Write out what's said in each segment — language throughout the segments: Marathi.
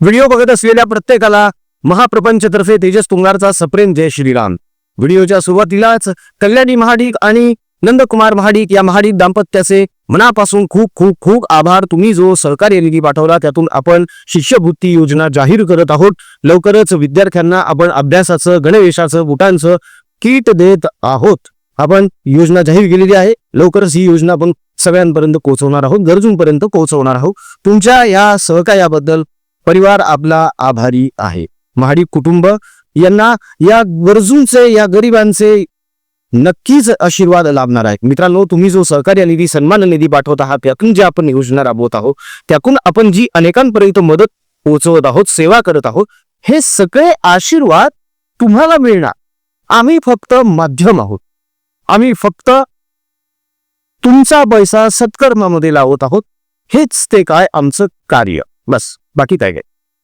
व्हिडिओ बघत असलेल्या प्रत्येकाला महाप्रपंचतर्फे तेजस तुंगारचा सप्रेम जय श्रीराम. व्हिडिओच्या सुरुवातीलाच कल्याणी महाडिक आणि नंदकुमार महाडिक या महाडिक दाम्पत्याचे मनापासून खूप खूप खूप आभार. तुम्ही जो सहकार्य निधी पाठवला त्यातून आपण शिष्यवृत्ती योजना जाहीर करत आहोत. लवकरच विद्यार्थ्यांना आपण अभ्यासाचं गणवेशाचं बुटांचं किट देत आहोत. आपण योजना जाहीर केलेली आहे. लवकरच ही योजना आपण सगळ्यांपर्यंत पोहोचवणार आहोत. गरजूंपर्यंत पोहोचवणार आहोत. तुमच्या या सहकार्याबद्दल परिवार आपला आभारी आहे. महाडिक कुटुंब यांना या गरजूंचे या गरिबांचे नक्कीच आशीर्वाद लाभणार आहे. मित्रांनो तुम्ही जो सहकार्य निधी सन्मान निधी पाठवत आहात त्यातून जे आपण योजना राबवत आहोत त्यातून आपण जी अनेकांपर्यंत मदत पोहोचवत आहोत सेवा करत आहोत हे सगळे आशीर्वाद तुम्हाला मिळणार. आम्ही फक्त माध्यम आहोत. आम्ही फक्त तुमचा पैसा सत्कर्मामध्ये लावत आहोत. हेच ते काय आमचं कार्य. बस बाकी काय काय.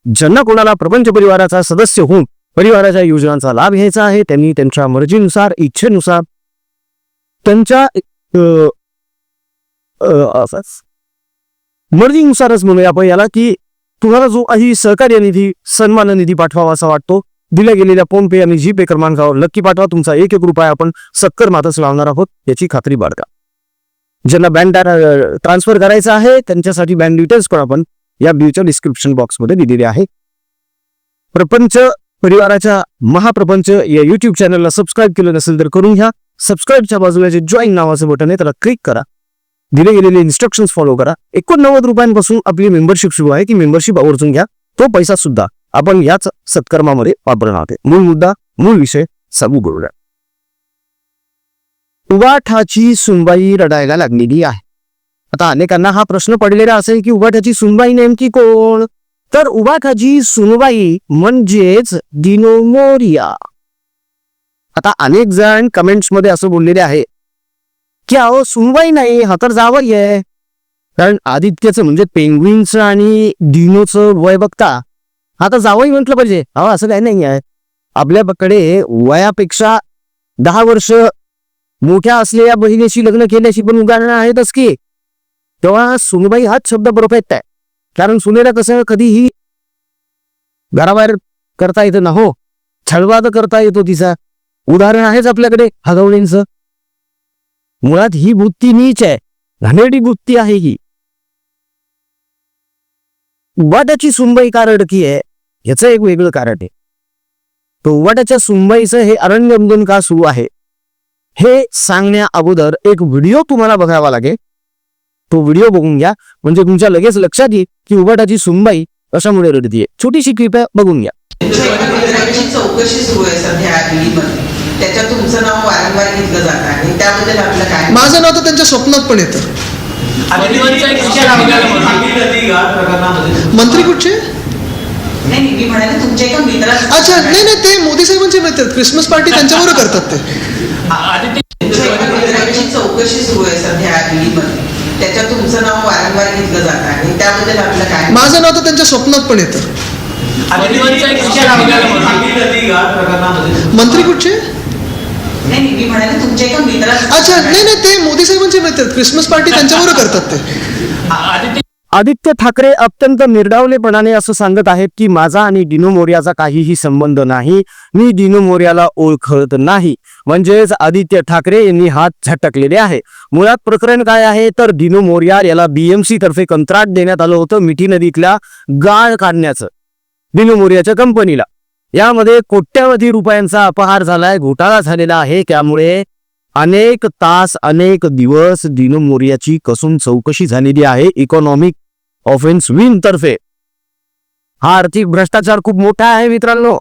ज्यांना कोणाला प्रपंच परिवाराचा सदस्य होऊन परिवाराच्या योजनांचा लाभ घ्यायचा आहे त्यांनी त्यांच्या मर्जीनुसार इच्छेनुसार त्यांच्या अ, मर्जीनुसारच म्हणूया आपण याला की तुम्हाला जो काही सहकार्य निधी सन्मान निधी पाठवावा असा वाटतो दिल्या गेलेल्या फोन पे आणि जी पे क्रमांकावर नक्की पाठवा तुमचा एक एक रुपया आपण सक्कर मातच लावणार आहोत याची खात्री बाळगा. ज्यांना बँक ट्रान्सफर करायचा आहे त्यांच्यासाठी बँक डिटेल्स पण आपण या व्ह्यूच्या डिस्क्रिप्शन बॉक्समध्ये दिलेले आहे. प्रपंच परिवाराच्या महाप्रपंच या युट्यूब चॅनलला सबस्क्राईब केलं नसेल तर करून घ्या. सबस्क्राईबच्या बाजूला जे जॉईन नावाचं बटन आहे त्याला क्लिक करा. दिले गेलेले इन्स्ट्रक्शन फॉलो करा. एकोणनव्वद रुपयांपासून आपली मेंबरशिप सुरू आहे ती मेंबरशिप आवर्जून घ्या. तो पैसा सुद्धा आपण याच सत्कर्मामध्ये वापरणार आहोत. मूळ मुद्दा मूळ विषय सांगू करूया उवाठाची सुनबाई रडायला लागलेली आहे. आता अनेकांना हा प्रश्न पडलेला असेल की उबाठाची सुनबाई नेमकी कोण? तर उबाठाची सुनबाई म्हणजेच डिनोमोरिया आता अनेक जण कमेंट्समध्ये असं बोललेले आहे की अहो सुनबाई नाही हा तर जावई आहे. कारण आदित्यचं म्हणजे पेंग्विनचं आणि डिनोचं वय बघता आता जावई म्हटलं पाहिजे. अहो असं काही नाही आहे. आपल्याकडे वयापेक्षा दहा वर्ष मोठ्या असलेल्या बहिणीशी लग्न केल्याशी पण उदाहरणं आहेतच की तेव्हा सुनबाई हाच शब्द परफेक्ट आहे कारण सुनेला कसं कधीही घराबाहेर करता येतं ना हो. छळवाद करता येतो तिचा. उदाहरण आहेच आपल्याकडे हगवणींचं. मुळात ही वृत्ती नीच आहे. घाणेरडी वृत्ती आहे ही. उवाट्याची सुनबाई का रडकी आहे. याचं एक वेगळं कारण आहे. तो उवाट्याच्या सुनबाईचं हे अरण्यमधून का सुरू आहे? हे सांगण्या अगोदर एक व्हिडिओ तुम्हाला बघावा लागेल. तो व्हिडिओ बघून घ्या. म्हणजे तुमच्या लगेच लक्षात येईल की उबाटाची सुनबाई कशामुळे रडतीये. छोटीशी क्लिप आहे बघून घ्या. त्याची चौकशी सुरू आहे सध्या ऍग्रीमध्ये त्याच्यात तुमचं नाव वारंवार घेतलं जात आहे त्याबद्दल आपलं काय माझं नाव तर त्यांच्या स्वप्नात पण येतं. मंत्री कुठचे? नाही नाही, मी म्हणाले तुमच्या एका मित्राचं अच्छा नाही नाही ते मोदी साहेबांचे मित्र. क्रिसमस पार्टी त्यांच्याबरोबर करतात ते. चौकशी सुरू आहे सध्या त्याच्यात तुमचं नाव वारंवार घेतलं जात आहे त्याबद्दल आपलं काय माझं नाव तर त्यांच्या स्वप्नात पण येतं. मंत्री कुठचे? नाही नाही, मी म्हणाले तुमच्या एका मित्राचं अच्छा नाही नाही ते मोदी साहेबांचे मित्र. क्रिसमस पार्टी त्यांच्याबरोबर करतात ते. आदित्य आदित्य ठाकरे अत्यंत निर्डावलेपणाने असं सांगत आहेत की माझा आणि डिनो मोर्याचा काहीही संबंध नाही मी डिनो मोर्याला ओळखत नाही. म्हणजेच आदित्य ठाकरे यांनी हात झटकलेले आहे. मुळात प्रकरण काय आहे? तर डिनो मोर्या याला बीएमसी तर्फे कंत्राट देण्यात आलं होतं मिठी नदीतल्या गाळ काढण्याचं. डिनो मोर्याच्या कंपनीला. यामध्ये कोट्यावधी रुपयांचा अपहार झालाय घोटाळा झालेला आहे. त्यामुळे अनेक तास अनेक दिवस दिनो मोर्याची कसून चौकशी झालेली आहे. इकॉनॉमिक ऑफेन्स विन तर्फे. हा आर्थिक भ्रष्टाचार खूप मोठा आहे मित्रांनो.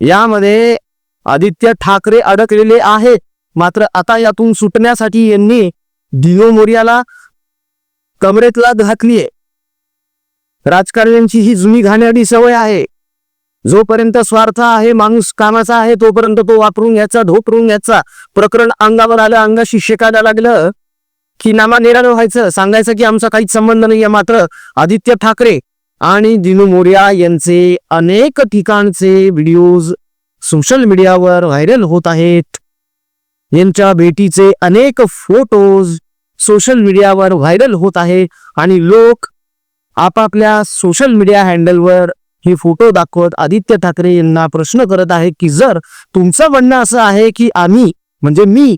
यामध्ये आदित्य ठाकरे अडकलेले आहेत. मात्र आता यातून सुटण्यासाठी यांनी दिनो मोर्याला कमरेतला घातलीये. राजकारण्यांची ही जुनी घाणेरडी सवय आहे. जोपर्यंत स्वार्थ आहे माणूस कामाचा आहे तोपर्यंत तो वापरून घ्यायचा ढोपरून घ्यायचा. प्रकरण अंगावर आलं अंगाशी शेकायला लागलं. की नामा निराळ व्हायचं? सांगायचं की आमचा काहीच संबंध नाहीये मात्र आदित्य ठाकरे आणि दिनू मोर्या यांचे अनेक ठिकाणचे व्हिडिओज सोशल मीडियावर व्हायरल होत आहेत. यांच्या भेटीचे अनेक फोटोज सोशल मीडियावर व्हायरल होत आहे आणि लोक आपापल्या सोशल मीडिया हँडलवर हे फोटो दाखवत आदित्य ठाकरे यांना प्रश्न करत आहे की जर तुमचं म्हणणं असं आहे की आम्ही म्हणजे मी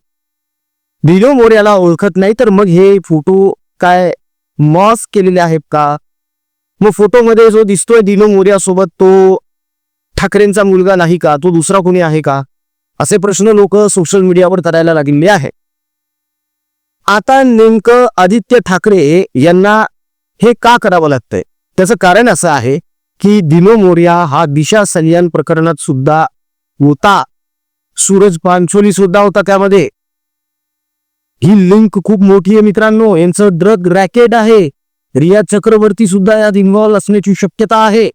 दिनो मोर्याला ओळखत नाही तर मग हे फोटो काय मॉस केलेले आहेत का? मग फोटोमध्ये जो दिसतोय दिनो मोर्या सोबत तो ठाकरेंचा मुलगा नाही का? तो दुसरा कोणी आहे का? असे प्रश्न लोक सोशल मीडियावर करायला लागलेले आहे आता नेमकं आदित्य ठाकरे यांना हे का करावं लागतंय? त्याचं कारण असं आहे की दिनो मोर्या हा दिशा सन्यान प्रकरणात सुद्धा होता. सूरज पांचोली सुद्धा होता त्यामध्ये. ही लिंक खूप मोठी आहे मित्रांनो. यांचं ड्रग रॅकेट आहे. रिया चक्रवर्ती सुद्धा यात इन्व्हॉल्व असण्याची शक्यता आहे.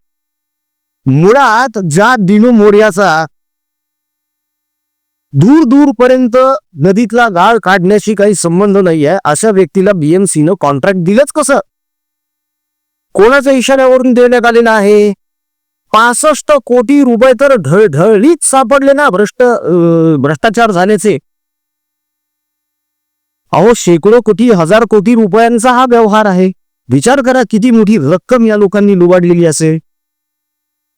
मुळात ज्या दिनो मोर्याचा दूर दूर पर्यंत नदीतला गाळ काढण्याशी काही संबंध नाहीये अशा व्यक्तीला बीएमसी न कॉन्ट्रॅक्ट दिलंच कसं? कोणाच्या इशाऱ्यावरून देण्यात आलेलं आहे पासष्ट कोटी रुपये तर ढळढळीत सापडले ना भ्रष्ट भ्रष्टाचार झाल्याचे. अहो शेकडो कोटी हजार कोटी रुपयांचा हा व्यवहार आहे. विचार करा किती मोठी रक्कम या लोकांनी लुबाडलेली असेल.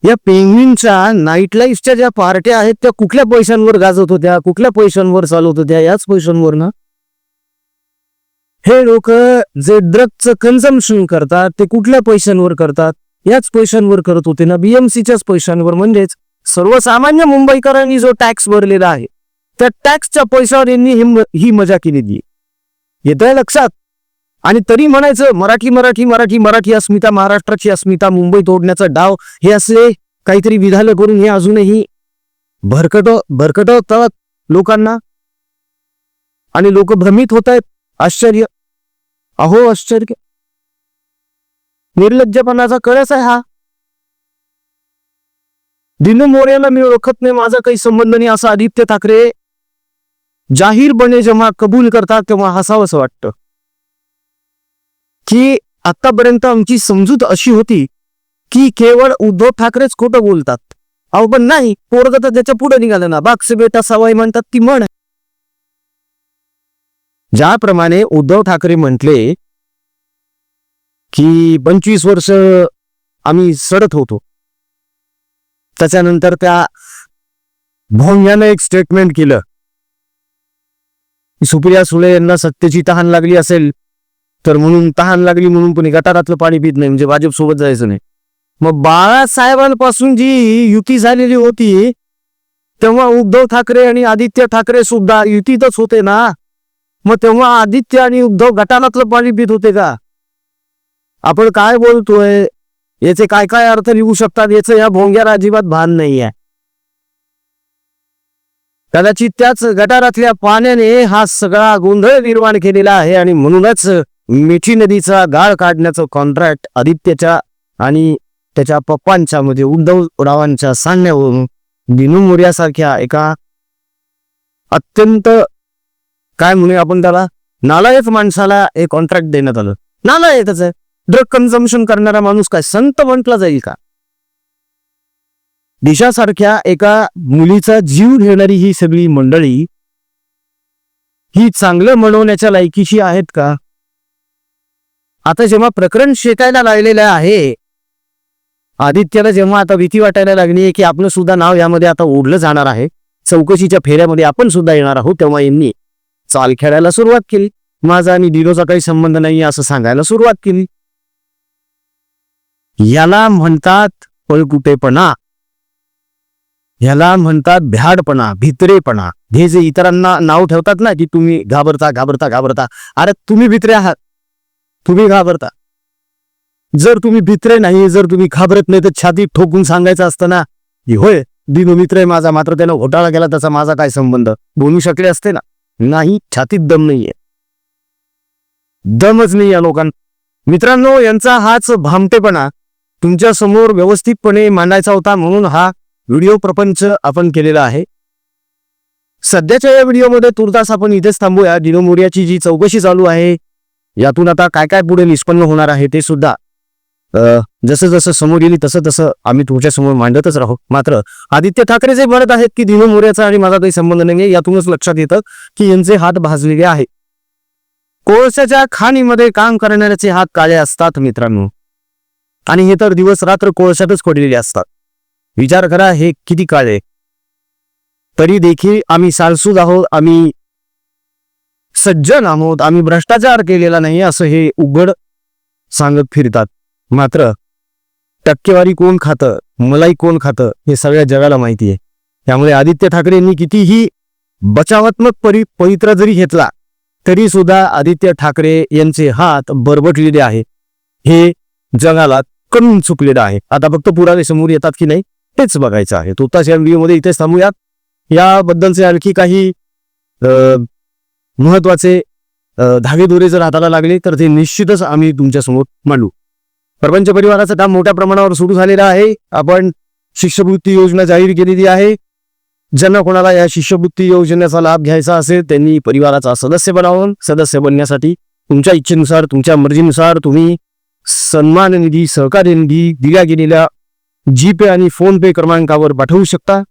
या पेंग्विनच्या नाईट लाईफच्या ज्या पार्ट्या आहेत त्या कुठल्या पैशांवर गाजत होत्या कुठल्या पैशांवर चालवत होत्या याच पैशांवर ना? हे लोक जे ड्रगचं कन्झम्पन करतात ते कुठल्या पैशांवर करतात? याच पैशांवर करत होते ना बीएमसीच्याच पैशांवर. म्हणजेच सर्वसामान्य मुंबईकरांनी जो टॅक्स भरलेला आहे त्या टॅक्सच्या पैशावर यांनी ही मजा केली मजा केलेली येत आहे लक्षात? आणि तरी म्हणायचं मराठी मराठी मराठी मराठी अस्मिता महाराष्ट्राची अस्मिता मुंबई तोडण्याचा डाव हे असले काहीतरी विधालं करून हे अजूनही भरकट भरकटवतात लोकांना. आणि लोक भ्रमित होत आहेत आश्चर्य. अहो आश्चर्य. निर्लज्जपणाचा कळस आहे हा. दिनू मोर्याला मी ओळखत नाही माझा काही संबंध नाही असं आदित्य ठाकरे जाहीरपणे जेव्हा कबूल करतात तेव्हा हसावंसं वाटतं. की आतापर्यंत आमची समजूत अशी होती की केवळ उद्धव ठाकरेच खोटं बोलतात. अहो पण नाही पोरग तर त्याच्या पुढे निघालं ना. बागसे बेटा सवाई म्हणतात ती म्हण. ज्याप्रमाणे उद्धव ठाकरे म्हटले की पंचवीस वर्ष आम्ही सडत होतो. त्याच्यानंतर त्या भोंग्यानं एक स्टेटमेंट केलं. सुप्रिया सुळे यांना सत्तेची तहान लागली असेल तर म्हणून तहान लागली म्हणून पण गटारातलं पाणी पित नाही म्हणजे भाजप सोबत जायचं नाही. मग बाळासाहेबांपासून जी युती झालेली होती तेव्हा उद्धव ठाकरे आणि आदित्य ठाकरे सुद्धा युतीतच होते ना? मग तेव्हा आदित्य आणि उद्धव गटारातलं पाणी पित होते का? आपण काय बोलतोय? याचे काय काय अर्थ लिहू शकतात? याचं या भोंग्याला अजिबात भान नाही आहे कदाचित त्याच गटारातल्या पाण्याने हा सगळा गोंधळ निर्माण केलेला आहे आणि म्हणूनच मिठी नदीचा गाळ काढण्याचं कॉन्ट्रॅक्ट आदित्यच्या आणि त्याच्या पप्पांच्या म्हणजे उद्धव रावांच्या सांगण्यावरून दिनू मोर्यासारख्या एका अत्यंत काय म्हणूया आपण त्याला नालायक माणसाला एक कॉन्ट्रॅक्ट देण्यात आलं. नालायकच आहे. ड्रग कन्झम्पन करणारा माणूस काय संत म्हटला जाईल का? दिशासारख्या एका मुलीचा जीव घेणारी ही सगळी मंडळी ही चांगलं म्हणवण्याच्या लायकीची आहेत का? आता जेव्हा प्रकरण शेकायला लागलेलं आहे आदित्यला जेव्हा आता भीती वाटायला लागली की आपलं सुद्धा नाव यामध्ये आता ओढलं जाणार आहे चौकशीच्या फेऱ्यामध्ये आपण सुद्धा येणार आहोत तेव्हा यांनी चाल खेळायला सुरुवात केली. माझा आणि डिलोचा काही संबंध नाही असं सांगायला सुरुवात केली. याला म्हणतात पळकुटेपणा. ह्याला म्हणतात भ्याडपणा भित्रेपणा. हे जे इतरांना नाव ठेवतात ना की तुम्ही घाबरता घाबरता घाबरता. अरे तुम्ही भित्रे आहात. तुम्ही घाबरता. जर तुम्ही भित्रे नाही जर तुम्ही घाबरत नाही तर छाती ठोकून सांगायचं असतं ना की होय दिनू मित्र आहे माझा मात्र त्यानं घोटाळा केला त्याचा माझा काय संबंध? बोलू शकले असते ना. नाही छातीत दम नाहीये. दमच नाही या लोकांना. मित्रांनो यांचा हाच भामटेपणा तुमच्यासमोर व्यवस्थितपणे मांडायचा होता म्हणून हा व्हिडिओ प्रपंच आपण केलेला आहे. सध्याच्या या व्हिडिओमध्ये तुर्तास आपण इथेच थांबूया. डिनो मोर्याची जी चौकशी चालू आहे यातून आता काय काय पुढे निष्पन्न होणार आहे ते सुद्धा जसं जसं समोर येईल तसं तसं आम्ही तुमच्यासमोर मांडतच राहू. मात्र आदित्य ठाकरे जे म्हणत आहेत की दिनो मोर्याचा आणि माझा काही संबंध नाही यातूनच लक्षात येतं की यांचे हात भाजलेले आहे कोळशाच्या खाणीमध्ये काम करणाऱ्याचे हात काळे असतात मित्रांनो. आणि हे तर दिवस रात्र कोळशातच खोडलेले असतात. विचार करा हे किती काळ आहे? तरी देखील आम्ही सालसूद आहोत आम्ही सज्जन आहोत आम्ही भ्रष्टाचार केलेला नाही असं हे उघड सांगत फिरतात. मात्र टक्केवारी कोण खातं मलाई कोण खातं हे सगळ्या जगाला माहिती आहे. त्यामुळे आदित्य ठाकरेंनी कितीही बचावात्मक परि पवित्रा जरी घेतला तरी सुद्धा आदित्य ठाकरे यांचे हात बरबटलेले आहे हे जगाला कमी चुकलेलं आहे. आता फक्त पुरावे समोर येतात की नाही? तेच बघायचं आहे. तुर्तास या व्हिडिओमध्ये इथेच थांबूयात. याबद्दलचे आणखी काही महत्त्वाचे धागेदोरे जर हाताला लागले तर ते निश्चितच आम्ही तुमच्यासमोर मांडू. प्रपंच परिवाराचं काम मोठ्या प्रमाणावर सुरू झालेलं आहे. आपण शिष्यवृत्ती योजना जाहीर केलेली आहे. ज्यांना कोणाला या शिष्यवृत्ती योजनेचा लाभ घ्यायचा असेल त्यांनी परिवाराचा सदस्य बनावून सदस्य बनण्यासाठी तुमच्या इच्छेनुसार तुमच्या मर्जीनुसार तुम्ही सन्मान निधी सहकार्य निधी दिल्या गेलेल्या जीपे आणि फोन पे क्रमांकावर पाठवू शकता.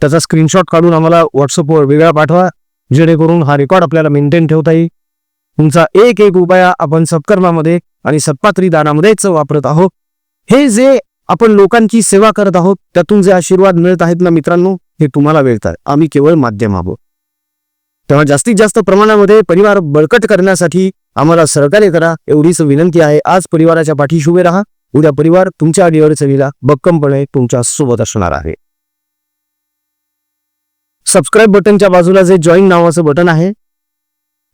त्याचा स्क्रीनशॉट काढून आम्हाला व्हॉट्सअपवर वेगळा पाठवा जेणेकरून हा रेकॉर्ड आपल्याला मेंटेन ठेवता येईल. तुमचा एक एक उपाया आपण सत्कर्मामध्ये आणि सत्पात्री दानामध्येच वापरत आहोत. हे जे आपण लोकांची सेवा करत आहोत त्यातून जे आशीर्वाद मिळत आहेत ना मित्रांनो हे तुम्हाला मिळतात. आम्ही केवळ माध्यम आहोत. तेव्हा जास्तीत जास्त प्रमाणामध्ये परिवार बळकट करण्यासाठी आम्हाला सहकार्य करा एवढीच विनंती आहे. आज परिवाराच्या पाठीशी उभे राहा. उद्या परिवार तुमच्या अडीअडचणीला भक्कमपणे तुमच्यासोबत असणार आहे. सबस्क्राईब बटनच्या बाजूला जे जॉईन नावाचं बटन आहे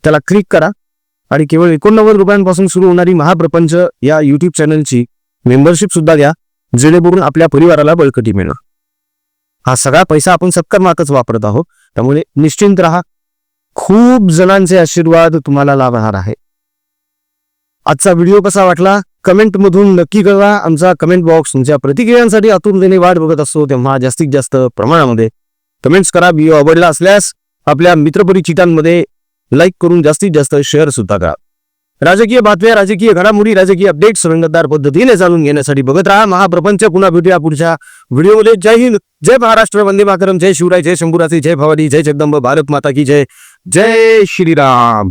त्याला क्लिक करा आणि केवळ एकोणनव्वद रुपयांपासून सुरू होणारी महाप्रपंच या युट्यूब चॅनलची मेंबरशिप सुद्धा द्या जेणेकरून आपल्या परिवाराला बळकटी मिळणार हा सगळा पैसा आपण सत्कर्मातच वापरत आहोत त्यामुळे निश्चिंत राहा. खूप जणांचे आशीर्वाद तुम्हाला लाभणार आहे. आजचा व्हिडिओ कसा वाटला? कमेंट मधून नक्की कळवा. आमचा कमेंट बॉक्स तुमच्या प्रतिक्रियांसाठी आतुरतेने वाट बघत असतो तेव्हा जास्तीत जास्त प्रमाणामध्ये. कमेंट्स करा व्हिडिओ आवडला असल्यास आपल्या मित्रपरिचितांमध्ये लाईक करून जास्तीत जास्त शेअर सुद्धा करा. राजकीय बातम्या राजकीय घडामोडी राजकीय अपडेट्स रंगतदार पद्धतीने जाणून घेण्यासाठी बघत राहा. महाप्रपंच पुन्हा भेटूया पुढच्या व्हिडिओमध्ये. जय हिंद जय महाराष्ट्र वंदे मातरम. जय शिवराय जय शंभूरात्री जय भवानी जय जगदंब भारत माता की जय. जय श्रीराम.